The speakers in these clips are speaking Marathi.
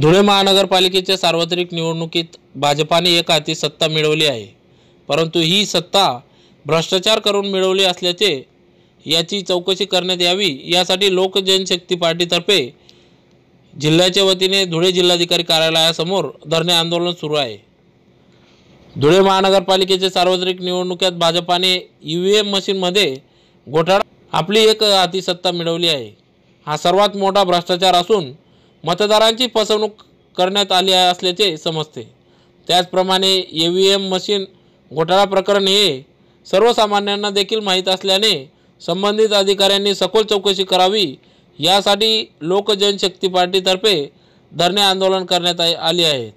धुळे महानगरपालिकेच्या सार्वत्रिक निवडणुकीत भाजपाने एक हाती सत्ता मिळवली आहे. परंतु ही सत्ता भ्रष्टाचार करून मिळवली असल्याचे याची चौकशी करण्यात यावी यासाठी लोक जनशक्ती पार्टीतर्फे जिल्ह्याच्या वतीने धुळे जिल्हाधिकारी कार्यालयासमोर धरणे आंदोलन सुरू आहे. धुळे महानगरपालिकेच्या सार्वत्रिक निवडणुकीत भाजपाने ई व्ही एम मशीनमध्ये घोटाळा आपली एक अतिसत्ता मिळवली आहे. हा सर्वात मोठा भ्रष्टाचार असून मतदारांची फसवणूक करण्यात आली आहे असल्याचे समजते. त्याचप्रमाणे ई व्ही एम मशीन घोटाळा प्रकरण हे सर्वसामान्यांना देखील माहीत असल्याने संबंधित अधिकाऱ्यांनी सखोल चौकशी करावी. यासाठी लोक जनशक्ती पार्टीतर्फे धरणे आंदोलन करण्यात आ- आली आहेत.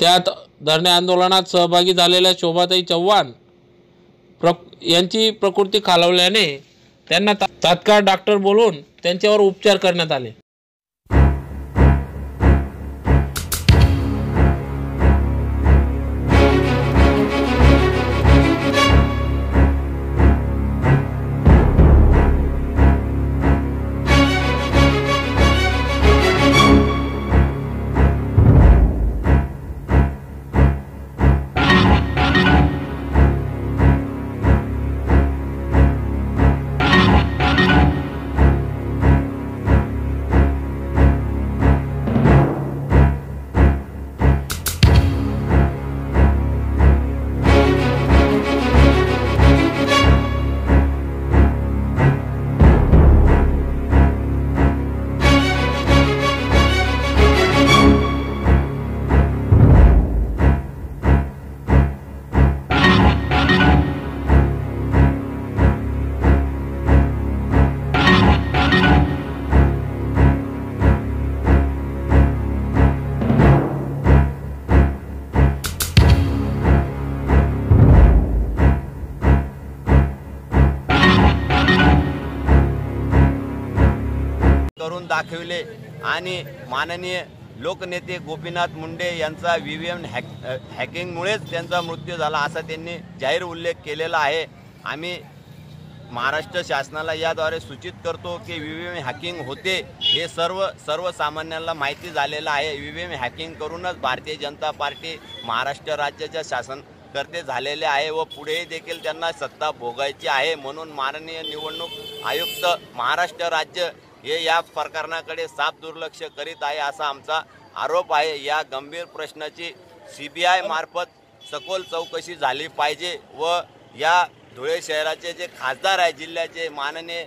त्यात धरणे आंदोलनात सहभागी झालेल्या शोभाताई चव्हाण प्र यांची प्रकृती खालावल्याने त्यांना तात्काळ डॉक्टर बोलवून त्यांच्यावर उपचार करण्यात आले. दाखविले. आणि माननीय लोकनेते गोपीनाथ मुंडे यांचा व्ही व्ही एम हॅक हॅकिंगमुळेच त्यांचा मृत्यू झाला असा त्यांनी जाहीर उल्लेख केलेला आहे. आम्ही महाराष्ट्र शासनाला याद्वारे सूचित करतो की व्ही व्ही एम हॅकिंग होते हे सर्व सर्वसामान्यांना माहिती झालेलं आहे. व्ही व्ही एम हॅकिंग करूनच भारतीय जनता पार्टी महाराष्ट्र राज्याच्या शासनकर्ते झालेले आहे व पुढेही देखील त्यांना सत्ता भोगायची आहे. म्हणून माननीय निवडणूक आयुक्त महाराष्ट्र राज्य हे या प्रकरणाकडे साफ दुर्लक्ष करीत आहे असा आमचा आरोप आहे. या गंभीर प्रश्नाची सी बी आय मार्फत सखोल चौकशी झाली पाहिजे व या धुळे शहराचे जे खासदार आहे जिल्ह्याचे माननीय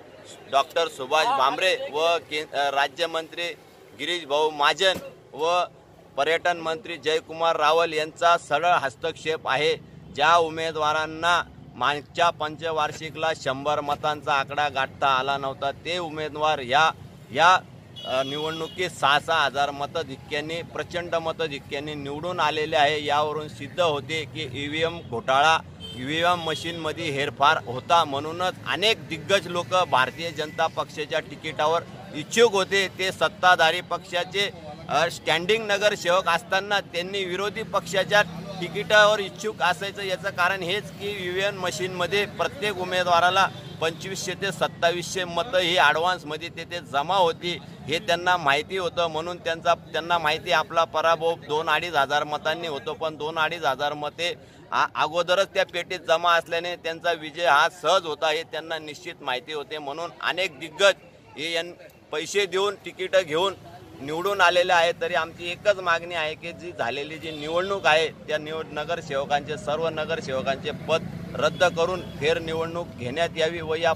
डॉक्टर सुभाष भामरे व के राज्यमंत्री गिरीश भाऊ महाजन व पर्यटन मंत्री जयकुमार रावल यांचा सरळ हस्तक्षेप आहे. ज्या उमेदवारांना मागच्या पंचवार्षिकला शंभर मतांचा आकडा गाठता आला नव्हता. ते उमेदवार या या निवडणुकीत सहा सहा हजार मतधिक्यांनी प्रचंड मतधिक्यांनी निवडून आलेले आहे. यावरून सिद्ध होते की ई व्ही एम घोटाळा ई व्ही एम मशीनमध्ये हेरफार होता म्हणूनच अनेक दिग्गज लोक भारतीय जनता पक्षाच्या तिकिटावर इच्छुक होते. ते सत्ताधारी पक्षाचे स्टँडिंग नगरसेवक असताना त्यांनी विरोधी पक्षाच्या तिकिटावर इच्छुक असायचं याचं कारण हेच की ई व्ही एम मशीनमध्ये प्रत्येक उमेदवाराला पंचवीसशे ते सत्तावीसशे मतं ही ॲडव्हान्समध्ये तेथे जमा होती हे त्यांना माहिती होतं. म्हणून त्यांचा त्यांना माहिती आपला पराभव दोन अडीच हजार मतांनी होतो. पण दोन अडीच हजार मते आ- अगोदरच त्या पेटीत जमा असल्याने त्यांचा विजय हा सहज होता हे त्यांना निश्चित माहिती होते. म्हणून अनेक दिग्गज हे यां पैसे देऊन तिकीटं घेऊन निवडून आलेले आहे तरी आमची एकच मागणी आहे की जी झालेली जी निवडणूक आहे त्या निवड नगरसेवकांचे सर्व नगरसेवकांचे पद रद्द करून फेर निवडणूक घेण्यात यावी व या